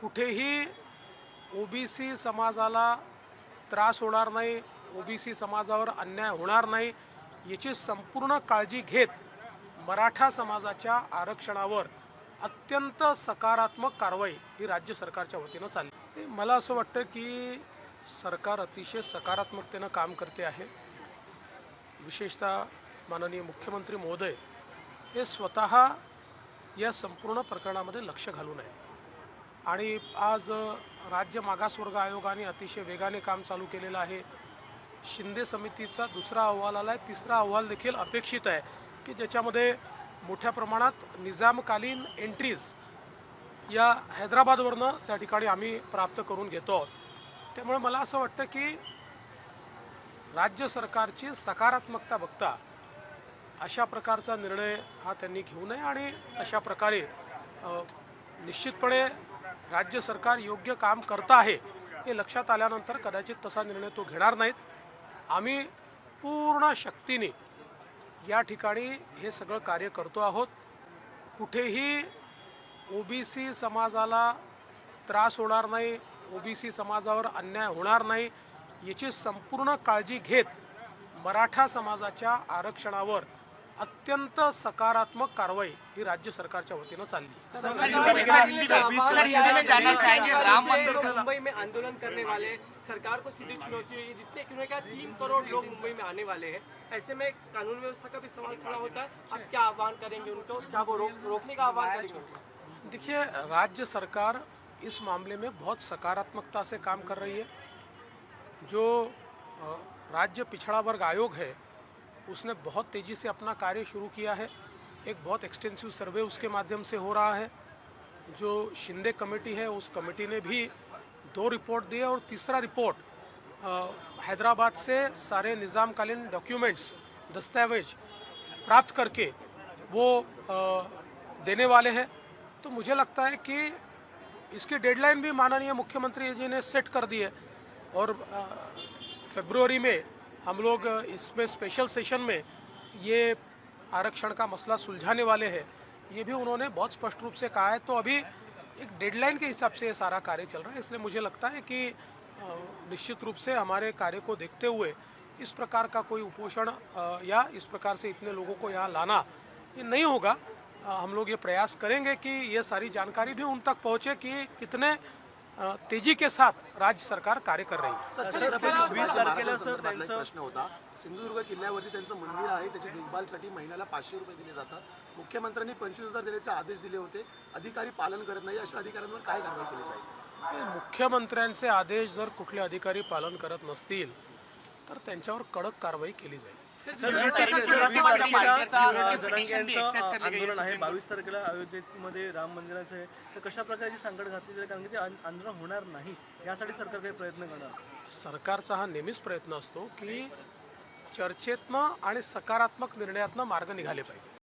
कुठेही ओबीसी समाजाला त्रास होणार नाही ओबीसी समाजावर अन्याय होणार नाही याची संपूर्ण काळजी घेत मराठा समाजाच्या आरक्षणावर अत्यंत सकारात्मक कारवाई ही राज्य सरकारच्या वतीनं चालली. मला असं वाटतं की सरकार अतिशय सकारात्मकतेनं काम करते आहे. विशेषतः माननीय मुख्यमंत्री महोदय हे स्वतः या संपूर्ण प्रकरणामध्ये लक्ष घालून आहे आणि आज राज्य मागासवर्ग आयोगाने अतिशय वेगाने काम चालू केलेलं आहे. शिंदे समितीचा दुसरा अहवाल आला आहे. तिसरा अहवाल देखील अपेक्षित आहे की ज्याच्यामध्ये मोठ्या प्रमाणात निजामकालीन एंट्रीज या हैदराबादवरनं त्या ठिकाणी आम्ही प्राप्त करून घेतो आहोत. त्यामुळे मला असं वाटतं की राज्य सरकारची सकारात्मकता बघता अशा प्रकारचा निर्णय हा त्यांनी घेऊ नये आणि तशा प्रकारे निश्चितपणे राज्य सरकार योग्य काम करतं आहे हे लक्षात आल्यानंतर कदाचित तसा निर्णय तो घेणार नाहीत. आम्ही पूर्ण शक्तीने या ठिकाणी हे सगळं कार्य करतो आहोत. कुठेही ओबीसी समाजाला त्रास होणार नाही ओबीसी समाजावर अन्याय होणार नाही याची संपूर्ण काळजी घेत मराठा समाजाच्या आरक्षणावर अत्यंत सकारात्मक कारवाई ही राज्य सरकारच्या वतीनं चालली. मुंबई में आंदोलन करने वाले सरकार को सीधी चुनौती हुई। जितने उन्होंने कहा तीन करोड़ लोग मुंबई में आने वाले हैं। ऐसे में कानून व्यवस्था का भी सवाल खड़ा होता है। आप क्या आह्वान करेंगे उनको? क्या वो रोकने का आह्वान करेंगे देखिए राज्य सरकार इस मामले में बहुत सकारात्मकता से काम कर रही है। जो राज्य पिछड़ा वर्ग आयोग है उसने बहुत तेज़ी से अपना कार्य शुरू किया है। एक बहुत एक्सटेंसिव सर्वे उसके माध्यम से हो रहा है। जो शिंदे कमेटी है उस कमेटी ने भी दो रिपोर्ट दिए और तीसरा रिपोर्ट हैदराबाद से सारे निज़ामकालीन डॉक्यूमेंट्स दस्तावेज़ प्राप्त करके वो अ, देने वाले हैं। तो मुझे लगता है कि इसकी डेडलाइन भी माननीय मुख्यमंत्री जी ने सेट कर दी है और फरवरी में हम लोग इसमें स्पेशल सेशन में ये आरक्षण का मसला सुलझाने वाले हैं। ये भी उन्होंने बहुत स्पष्ट रूप से कहा है। तो अभी एक डेडलाइन के हिसाब से ये सारा कार्य चल रहा है। इसलिए मुझे लगता है कि निश्चित रूप से हमारे कार्य को देखते हुए इस प्रकार का कोई उपोषण या इस प्रकार से इतने लोगों को यहाँ लाना ये नहीं होगा। हम लोग ये प्रयास करेंगे कि ये सारी जानकारी भी उन तक पहुँचे कि कितने तेजी के साथ राज्य सरकार कार्य कर रही है प्रश्न होता सिंधुदुर्ग किल्ल्यावरती त्यांचं मंदिर आहे त्याच्या देखभालसाठी महिन्याला पाचशे रुपये दिले जातात मुख्यमंत्र्यांनी पंचवीस हजार देण्याचे आदेश दिले होते अधिकारी पालन करत नाही अशा अधिकाऱ्यांवर काय कारवाई केली जाईल हे मुख्यमंत्र्यांचे आदेश जर कुठले अधिकारी पालन करत नसतील तर त्यांच्यावर कडक कारवाई केली जाईल आंदोलन आहे बावीस तारखेला अयोध्येमध्ये राम मंदिराचं आहे तर कशा प्रकारची सांगड घातली जाईल कारण की ते आंदोलन होणार नाही. यासाठी सरकार काही प्रयत्न करणार? सरकारचा हा नेहमीच प्रयत्न असतो की चर्चेतनं आणि सकारात्मक निर्णयातनं मार्ग निघाले पाहिजे.